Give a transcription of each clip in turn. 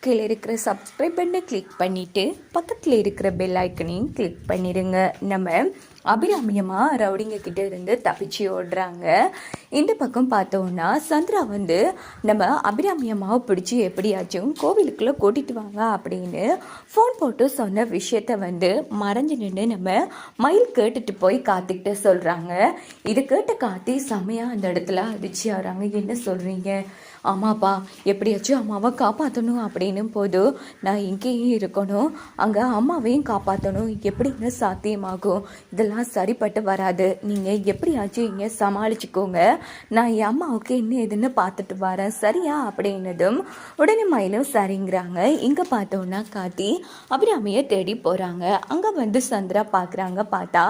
கீழே இருக்கிற சப்ஸ்கிரைப் பண்ணை கிளிக் பண்ணிவிட்டு பக்கத்தில் இருக்கிற பெல் ஐக்கனையும் கிளிக் பண்ணிடுங்க நம்ம அபிராமியமாக ரவுடிங்க கிட்டே இருந்து தப்பிச்சு ஓடுறாங்க. இந்த பக்கம் பார்த்தோன்னா சந்திரா வந்து நம்ம அபிராமியமாக பிடிச்சி எப்படியாச்சும் கோவிலுக்குள்ளே கூட்டிட்டு வாங்க அப்படின்னு ஃபோன் போட்டு சொன்ன விஷயத்த வந்து மறைஞ்சு நின்று நம்ம மயில் கேட்டுட்டு போய் காத்துக்கிட்டு சொல்கிறாங்க இது கேட்ட காத்தி செம்மையாக அந்த இடத்துல அதிர்ச்சி ஆகிறாங்க. என்ன சொல்கிறீங்க ஆமாப்பா எப்படியாச்சும் அம்மாவை காப்பாற்றணும் அப்படின்னும் போது நான் இங்கேயும் இருக்கணும். அங்கே அம்மாவையும் காப்பாற்றணும் எப்படிங்க சாத்தியமாகும். இதெல்லாம் சரிப்பட்டு வராது. நீங்கள் எப்படியாச்சும் இங்கே சமாளிச்சுக்கோங்க. நான் என் அம்மாவுக்கு என்ன ஏதுன்னு பார்த்துட்டு வரேன். சரியா? அப்படின்னதும் உடனே மயிலும் சரிங்கிறாங்க. இங்கே பார்த்தோன்னா காத்தி அபிராமியை தேடி போகிறாங்க அங்கே வந்து சந்திரா பார்க்குறாங்க. பார்த்தா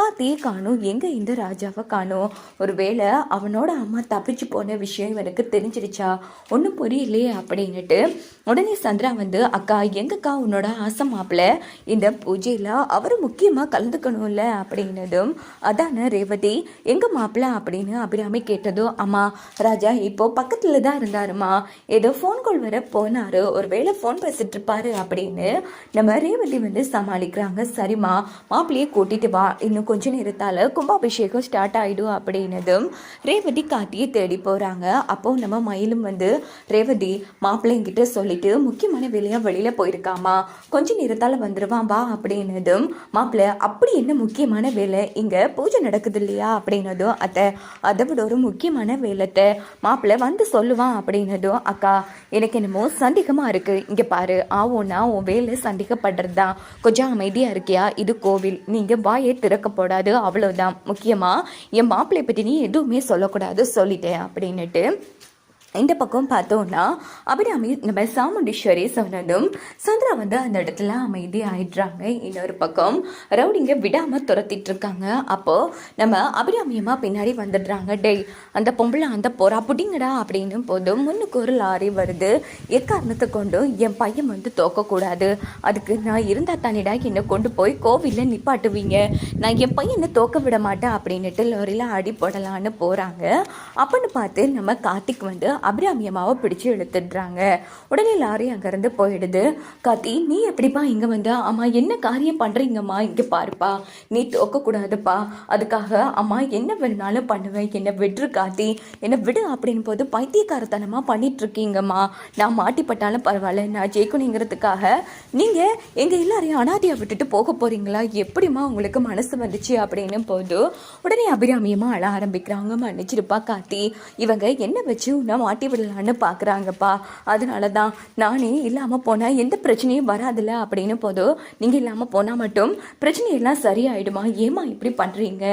காத்தியை காணும். எங்கே இந்த ராஜாவை காணும்? ஒருவேளை அவனோட அம்மா தப்பிச்சு போன விஷயம் எனக்கு தெரிஞ்சிருச்சு? ஒன்றும் புரியலையே அப்படின்னுட்டு உடனே சந்திரா வந்து அக்கா எங்கக்கா உன்னோட ஆசை மாப்பிள்ள இந்த பூஜையில் அவர் முக்கியமாக கலந்துக்கணும்ல? அப்படின்னதும் அதானே ரேவதி எங்க மாப்பிள்ள அப்படின்னு அபிராமி கேட்டதும் அம்மா ராஜா இப்போ பக்கத்தில் தான் இருந்தாருமா? ஏதோ ஃபோன் கால் வர போனாரு. ஒருவேளை ஃபோன் பேசிட்டு இருப்பாரு அப்படின்னு நம்ம ரேவதி வந்து சமாளிக்கிறாங்க. சரிம்மா மாப்பிள்ளையே கூட்டிட்டு வா. இன்னும் கொஞ்ச நேரத்தால் கும்பாபிஷேகம் ஸ்டார்ட் ஆகிடும் அப்படின்னதும் ரேவதி காட்டியே தேடி போகிறாங்க அப்போ நம்ம மயில் மேலும் வந்து ரேவதி மாப்பிள்ளைங்கிட்ட சொல்லிட்டு முக்கியமான வேலையாக வெளியில் போயிருக்காமா? கொஞ்ச நேரத்தால் வந்துடுவான் வா அப்படின்னதும் மாப்பிள்ளை அப்படி என்ன முக்கியமான வேலை? இங்கே பூஜை நடக்குது இல்லையா? அப்படின்னதும் அத்தை அதை விட ஒரு முக்கியமான வேலைத்தை மாப்பிள்ளை வந்து சொல்லுவான் அப்படின்னதும் அக்கா எனக்கு என்னமோ சந்தேகமாக இருக்குது இங்கே பாரு ஆவோன்னா உன் வேலை சந்தேகப்படுறது? தான் கொஞ்சம் அமைதியாக இருக்கியா? இது கோவில். நீங்கள் வாயை திறக்கப்படாது அவ்வளோதான் முக்கியமாக என் மாப்பிள்ளை பற்றி நீ எதுவுமே சொல்லக்கூடாது சொல்லிட்டேன் அப்படின்னுட்டு இந்த பக்கம் பார்த்தோன்னா அபிராமி நம்ம சாமுண்டீஸ்வரி சொன்னதும் சந்திரா வந்து அந்த இடத்துல அமைதி ஆயிடுறாங்க. இன்னொரு பக்கம் ரவுடிங்க விடாமல் துரத்திட்டு இருக்காங்க அப்போது நம்ம அபிராமியமாக பின்னாடி வந்துடுறாங்க. டெய் அந்த பொம்பளை அந்த போறா புடிங்கடா அப்படின்னு போதும் முன்னுக்கு ஒரு லாரி வருது. எக்காரணத்தை கொண்டும் என் பையன் வந்து தோக்கக்கூடாது. அதுக்கு நான் இருந்தா தானேடா என்னை கொண்டு போய் கோவிலில் நிப்பாட்டுவீங்க. நான் என் பையனை தோக்க விட மாட்டேன் அப்படின்னுட்டு லாரியில் அடி போடலான்னு போகிறாங்க அப்படின்னு பார்த்து நம்ம கார்த்திக் வந்து அபிராமி அம்மாவை பிடிச்சு இழுத்துடுறாங்க. உடனே லாரி அங்கேருந்து போயிடுது. கார்த்தி நீ எப்படிப்பா இங்கே வந்தா? அம்மா என்ன காரியம் பண்ணுறீங்கம்மா இங்கே பாருப்பா. நீ தோக்கக்கூடாதுப்பா. அதுக்காக அம்மா என்ன வேணுனாலும் பண்ணுவேன். என்னை விட்டுரு கார்த்தி. என்னை விடு அப்படின்னு போது பைத்தியக்காரத்தனமாக பண்ணிட்டுருக்கீங்கம்மா. நான் மாட்டிப்பட்டாலும் பரவாயில்ல. நான் ஜெயிக்கணுங்கிறதுக்காக நீங்கள் எங்கள் எல்லாரையும் அனாதியாக விட்டுட்டு போக போகிறீங்களா எப்படிம்மா உங்களுக்கு மனசு வந்துச்சு? அப்படின்னு போது உடனே அபிராமியமாக அழ ஆரம்பிக்கிறாங்க. மன்னிச்சிருப்பா கார்த்தி. இவங்க என்ன வச்சு உன்னை மாட்டி விடலான்னு பார்க்குறாங்கப்பா அதனால தான் நானே இல்லாமல் போனால் எந்த பிரச்சனையும் வராதுல்ல அப்படின்னு போதோ நீங்கள் இல்லாமல் போனால் மட்டும் பிரச்சனையெல்லாம் சரியாயிடுமா? ஏமா இப்படி பண்ணுறீங்க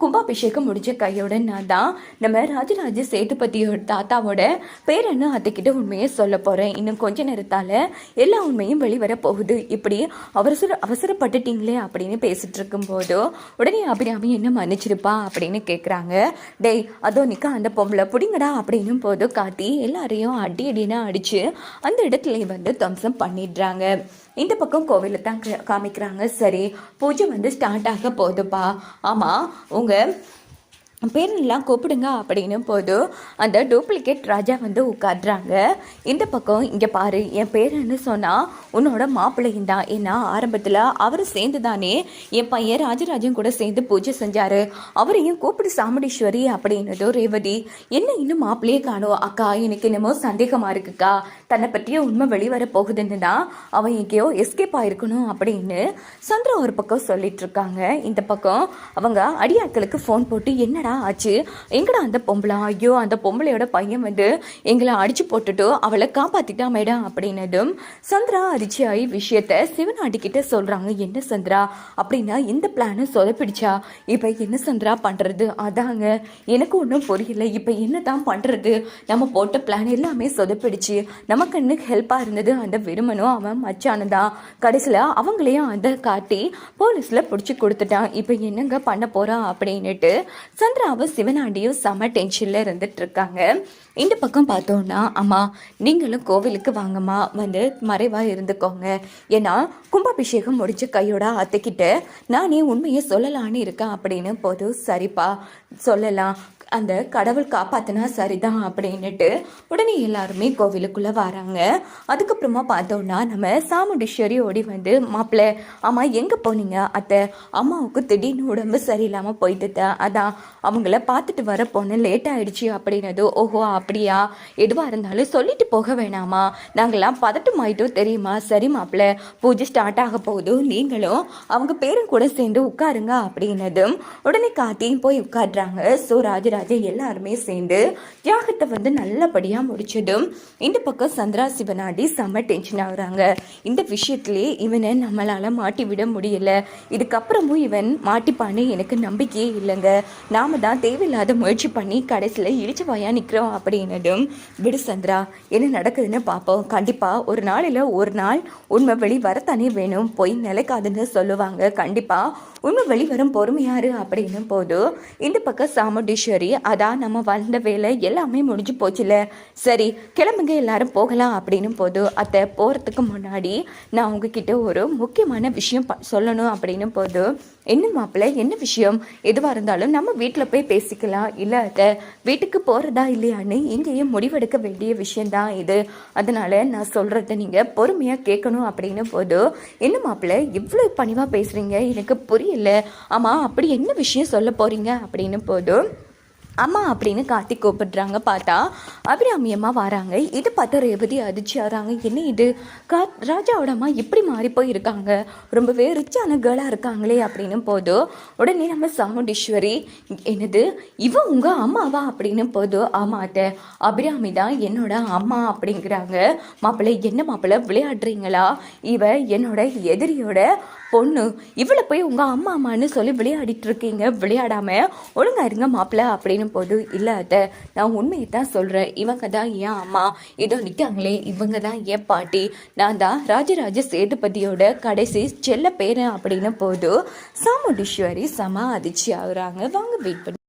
கும்பாபிஷேகம் முடிஞ்ச கையோட நான் தான் நம்ம ராஜராஜ சேதுபதியோட தாத்தாவோட பேரன்னு அத்தைக்கிட்ட உண்மையை சொல்ல போகிறேன் இன்னும் கொஞ்ச நேரத்தால் எல்லா உண்மையும் வெளிவர போகுது. இப்படி அவசர அவசரப்பட்டுட்டீங்களே அப்படின்னு பேசிட்டு இருக்கும்போதோ உடனே அபிராமி என்ன மன்னிச்சிருப்பா அப்படின்னு கேட்குறாங்க டேய் அதோ நிக்கா அந்த பொம்பளை பிடிங்கடா அப்படின்னும் போது காட்டி எல்லாரையும் அடி அடினா அடித்து அந்த இடத்துல வந்து தம்சம் பண்ணிடுறாங்க. இந்த பக்கம் கோவிலை தான் கா- காமிக்கிறாங்க. சரி பூஜை வந்து ஸ்டார்ட் ஆக போகுதுப்பா. ஆமாம் உங்கள் பேரெல்லாம் கூப்பிடுங்க அப்படின்னு போதும் அந்த டூப்ளிகேட் ராஜா வந்து உட்காடுறாங்க இந்த பக்கம் இங்கே பாரு என் பேருன்னு சொன்னால் உன்னோட மாப்பிள்ளையும் தான். ஏன்னா ஆரம்பத்தில் அவர் சேர்ந்து தானே என் பையன் ராஜராஜன் கூட சேர்ந்து பூஜை செஞ்சார். அவரையும் கூப்பிடு சாமுண்டீஸ்வரி அப்படின்னதோ ரேவதி என்ன இன்னும் மாப்பிள்ளையே காணும்? அக்கா எனக்கு என்னமோ சந்தேகமாக இருக்குக்கா. தன்னை பற்றிய உண்மை வெளிவர போகுதுன்னு தான் அவன் எங்கேயோ எஸ்கேப் ஆயிருக்கணும் அப்படின்னு சந்திரம் ஒரு பக்கம் சொல்லிட்டு இருக்காங்க. இந்த பக்கம் அவங்க அடியாட்களுக்கு ஃபோன் போட்டு என்னடா ஆச்சு? எங்கடா அந்த பொம்பளை? ஐயோ அந்த பொம்பளையோட பையன் வந்து எங்களை அடிச்சு போட்டுட்டு அவளை காப்பாத்திட்டா மேடம் அப்படின்னதும் சந்திரா அதிர்ச்சியாகி விஷயத்த சிவநாடி கிட்ட சொல்றாங்க. என்ன சந்திரா? அப்படின்னா இந்த பிளானும் சொதப்பிடிச்சா? இப்போ என்ன சந்திரா பண்றது? அதாங்க எனக்கு ஒன்றும் புரியல. இப்போ என்ன தான் பண்றது? நம்ம போட்ட பிளான் எல்லாமே சொதப்பிடிச்சு. நமக்கு என்ன ஹெல்ப்பாக இருந்தது? அந்த விருமனும் அவன் மச்சானு தான். கடைசியில் அவங்களையும் அதை காட்டி போலீஸில் பிடிச்சி கொடுத்துட்டான். இப்போ என்னங்க பண்ண போகிறான் அப்படின்னுட்டு சந்திரா சந்திராவும் சிவனாண்டியும் செம டென்ஷனில் இருந்துட்டு இருக்காங்க இந்த பக்கம் பார்த்தோன்னா அம்மா நீங்களும் கோவிலுக்கு வாங்கம்மா வந்து மறைவாக இருந்துக்கோங்க. ஏன்னா கும்பாபிஷேகம் முடிச்ச கையோட அத்தைக்கிட்ட நானே உண்மையை சொல்லலான்னு இருக்கேன் அப்படின்னு போதும் சரிப்பா சொல்லலாம். அந்த கடவுள் காப்பாத்தினா சரிதான் அப்படின்னுட்டு உடனே எல்லாருமே கோவிலுக்குள்ளே வராங்க. அதுக்கப்புறமா பார்த்தோன்னா நம்ம சாமுண்டீஸ்வரி ஓடி வந்து மாப்பிள்ளை அம்மா எங்கே போனீங்க அத்தை? அம்மாவுக்கு திடீர்னு உடம்பு சரியில்லாமல் போயிட்டு அதான் அவங்கள பார்த்துட்டு வர போன லேட் ஆயிடுச்சு அப்படின்னது ஓஹோ அப்படியா? எதுவாக இருந்தாலும் சொல்லிட்டு போக வேணாமா? நாங்கள்லாம் பதட்டம் ஆயிட்டோம் தெரியுமா? சரி மாப்பிள்ள பூஜை ஸ்டார்ட் ஆக போகுது. நீங்களும் அவங்க பேரும் கூட சேர்ந்து உட்காருங்க அப்படின்னதும் உடனே காத்தியும் போய் உட்காடுறாங்க ஸோ ராஜராஜன் எல்லாருமே சேர்ந்து தியாகத்தை வந்து நல்லபடியாக முடிச்சதும் இந்த பக்கம் சந்திரா சிவனாடி செம்ம டென்ஷன் ஆகுறாங்க இந்த விஷயத்திலே இவனை நம்மளால மாட்டி விட முடியல. இதுக்கப்புறமும் இவன் மாட்டிப்பான்னு எனக்கு நம்பிக்கையே இல்லைங்க. நாம தான் தேவையில்லாத முயற்சி பண்ணி கடைசியில் இடிச்ச வாயா நிற்கிறோம் அப்படின்னதும் விடு சந்திரா என்ன நடக்குதுன்னு பார்ப்போம். கண்டிப்பாக ஒரு நாளில் ஒரு நாள் உண்மை வெளி வரத்தானே வேணும். போய் நிலைக்காதுன்னு சொல்லுவாங்க. கண்டிப்பாக உண்மை வெளிவரும் பொறுமையாரு அப்படின்னு போது இந்த பக்கம் சாமுண்டீஸ்வரி அதான் நம்ம வந்த வேலை எல்லாமே முடிஞ்சு போச்சுல. சரி கிளம்புங்க எல்லாரும் போகலாம். அப்படின்னு போது அத்தை போகிறதுக்கு முன்னாடி நான் உங்ககிட்ட ஒரு முக்கியமான விஷயம் ப- சொல்லணும். அப்படின்னு போது என்ன மாப்பிள்ளை என்ன விஷயம்? எதுவாக இருந்தாலும் நம்ம வீட்டில் போய் பேசிக்கலாம். இல்லை அதை வீட்டுக்கு போகிறதா இல்லையான்னு இங்கேயும் முடிவெடுக்க வேண்டிய விஷயந்தான் இது. அதனால் நான் சொல்கிறத நீங்கள் பொறுமையாக கேட்கணும் அப்படின்னு போதும் என்ன மாப்பிள்ள இவ்வளோ பணிவாக பேசுகிறீங்க எனக்கு புரியல. ஆமாம் அப்படி என்ன விஷயம் சொல்ல போகிறீங்க அப்படின்னு போதும் அம்மா அப்படின்னு கார்த்திக் கூப்பிடுறாங்க பார்த்தா அபிராமி அம்மா வராங்க. இது பார்த்தா ரேவதி அதிர்ச்சி ஆகிறாங்க என்ன இது? கா ராஜாவோட அம்மா இப்படி மாறி போய் இருக்காங்க ரொம்பவே ரிச்சான கேர்ளாக இருக்காங்களே அப்படின்னு போதும் உடனே நம்ம சாமுண்டீஸ்வரி என்னது? இவன் உங்கள் அம்மாவா அப்படின்னு போதும் ஆமாட்ட அபிராமி தான் என்னோட அம்மா அப்படிங்கிறாங்க. மாப்பிள்ளை என்ன மாப்பிள்ளை விளையாடுறீங்களா? இவ என்னோட எதிரியோட பொண்ணு. இவளை போய் உங்கள் அம்மா அம்மான்னு சொல்லி விளையாடிட்டு இருக்கீங்க. விளையாடாமல் ஒழுங்கா இருங்க மாப்பிள்ளை அப்படின்னு போது இல்லை அதை நான் உண்மையை தான் சொல்கிறேன் இவங்க தான் என் அம்மா. இதோ நிற்காங்களே இவங்க தான் என் பாட்டி. நான் தான் ராஜராஜ சேதுபதியோட கடைசி செல்ல பேரன் அப்படின்னு போது சாமுண்டீஸ்வரி சம அதிர்ச்சி ஆகுறாங்க. வாங்க வெயிட் பண்ணி